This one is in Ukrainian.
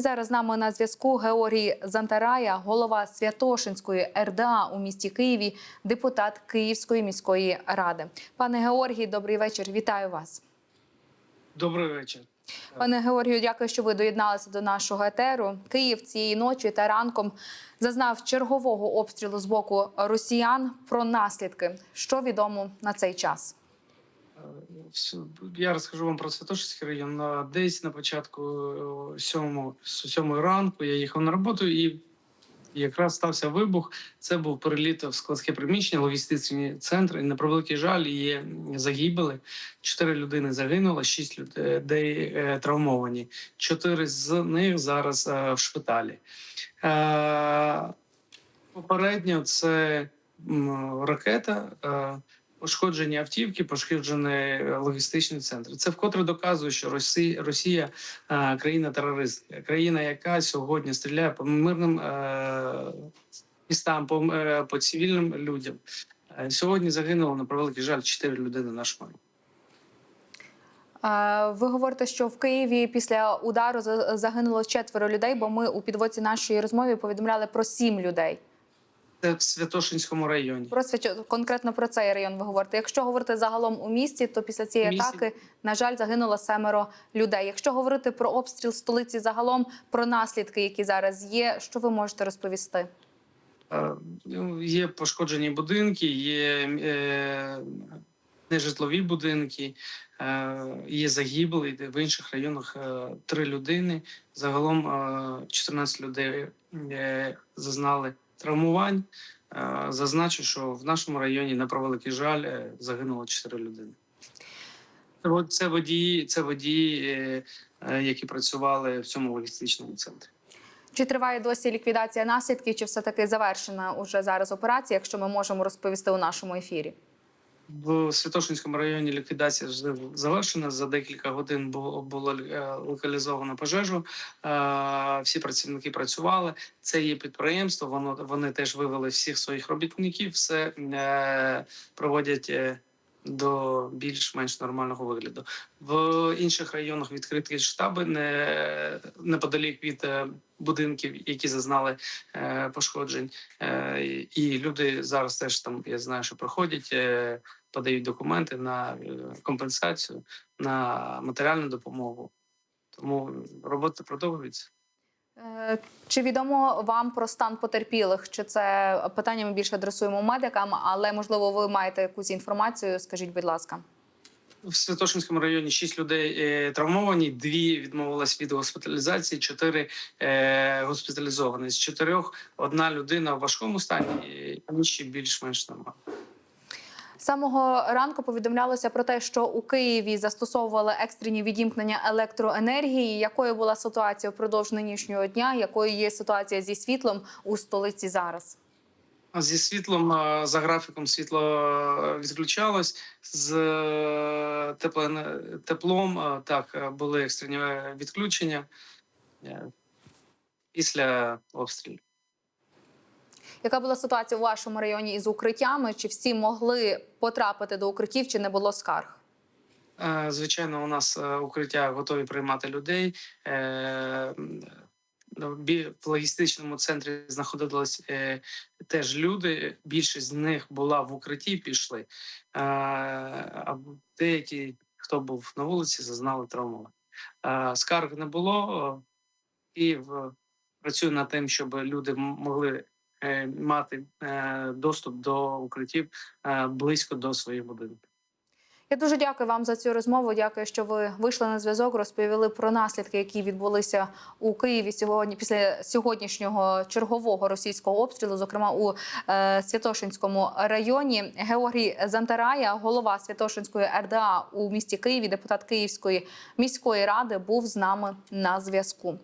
І зараз з нами на зв'язку Георгій Зантарая, голова Святошинської РДА у місті Києві, депутат Київської міської ради. Пане Георгій, добрий вечір. Вітаю вас. Добрий вечір. Пане Георгію, дякую, що ви доєдналися до нашого етеру. Київ цієї ночі та ранком зазнав чергового обстрілу з боку росіян. Про наслідки, що відомо на цей час. Я розкажу вам про Святошинський район. Десь на початку е, сьомої ранку я їхав на роботу і якраз стався вибух. Це був переліт в складське приміщення, логістичні центри. І на превеликий жаль є загибели. Чотири людини загинуло, шість людей е, травмовані. Чотири з них зараз е, в шпиталі. Е, Попередньо це ракета. Е, Пошкоджені автівки, пошкоджені логістичні центри. Це вкотре доказує, що Росія, Росія е, країна терорист, країна, яка сьогодні стріляє по мирним е, містам, по, е, по цивільним людям. Е, Сьогодні загинуло на превеликий жаль чотири людини нашому. Е, Ви говорите, що в Києві після удару за- загинуло четверо людей, бо ми у підводці нашої розмови повідомляли про сім людей. Це в Святошинському районі. Про Свято- конкретно про цей район ви говорите. Якщо говорити загалом у місті, то після цієї Місті. атаки, на жаль, загинуло семеро людей. Якщо говорити про обстріл столиці загалом, про наслідки, які зараз є, що ви можете розповісти? Е, ну, Є пошкоджені будинки, є е, нежитлові будинки, е, є загиблі в інших районах е, три людини. Загалом е, 14 людей е, зазнали травмувань. Е, Зазначу, що в нашому районі на превеликий жаль е, загинуло 4 людини. Це водії, це водії, е, які працювали в цьому логістичному центрі. Чи триває досі ліквідація наслідків, чи все таки завершена уже зараз операція, якщо ми можемо розповісти у нашому ефірі? В Святошинському районі ліквідація вже завершена. За декілька годин було, було е, локалізовано пожежу. Е, Всі працівники працювали. Це є підприємство. Воно вони теж вивели всіх своїх робітників. Все е, проводять. До більш-менш нормального вигляду в інших районах відкриті штаби не неподалік від будинків, які зазнали пошкоджень. І люди зараз теж там я знаю, що проходять. Подають документи на е, компенсацію, на матеріальну допомогу. Тому робота продовжується. Е, Чи відомо вам про стан потерпілих? Чи це питання ми більше адресуємо медикам, але можливо ви маєте якусь інформацію? Скажіть, будь ласка. В Святошинському районі шість людей е, травмовані, дві відмовились від госпіталізації, чотири госпіталізовані. З чотирьох одна людина в важкому стані, інші більш-менш нормально. Самого ранку повідомлялося про те, що у Києві застосовували екстрені відімкнення електроенергії. Якою була ситуація впродовж нинішнього дня? Якою є ситуація зі світлом у столиці зараз? Зі світлом за графіком світло відключалось з е, теплом. е, Так е, були екстрені відключення після обстрілів. Яка була ситуація у вашому районі із укриттями? Чи всі могли потрапити до укриттів, чи не було скарг? Е, Звичайно, у нас е, укриття готові приймати людей. Е, В логістичному центрі знаходились теж люди. Більшість з них була в укритті, пішли. А деякі, хто був на вулиці, зазнали травму. Скарг не було. е, І в- працюю над тим, щоб люди могли мати е, доступ до укриттів е, близько до своїх будинків. Я дуже дякую вам за цю розмову. Дякую, що ви вийшли на зв'язок, розповіли про наслідки, які відбулися у Києві сьогодні після сьогоднішнього чергового російського обстрілу, зокрема у е, Святошинському районі. Георгій Зантарая, голова Святошинської РДА у місті Києві, депутат Київської міської ради, був з нами на зв'язку.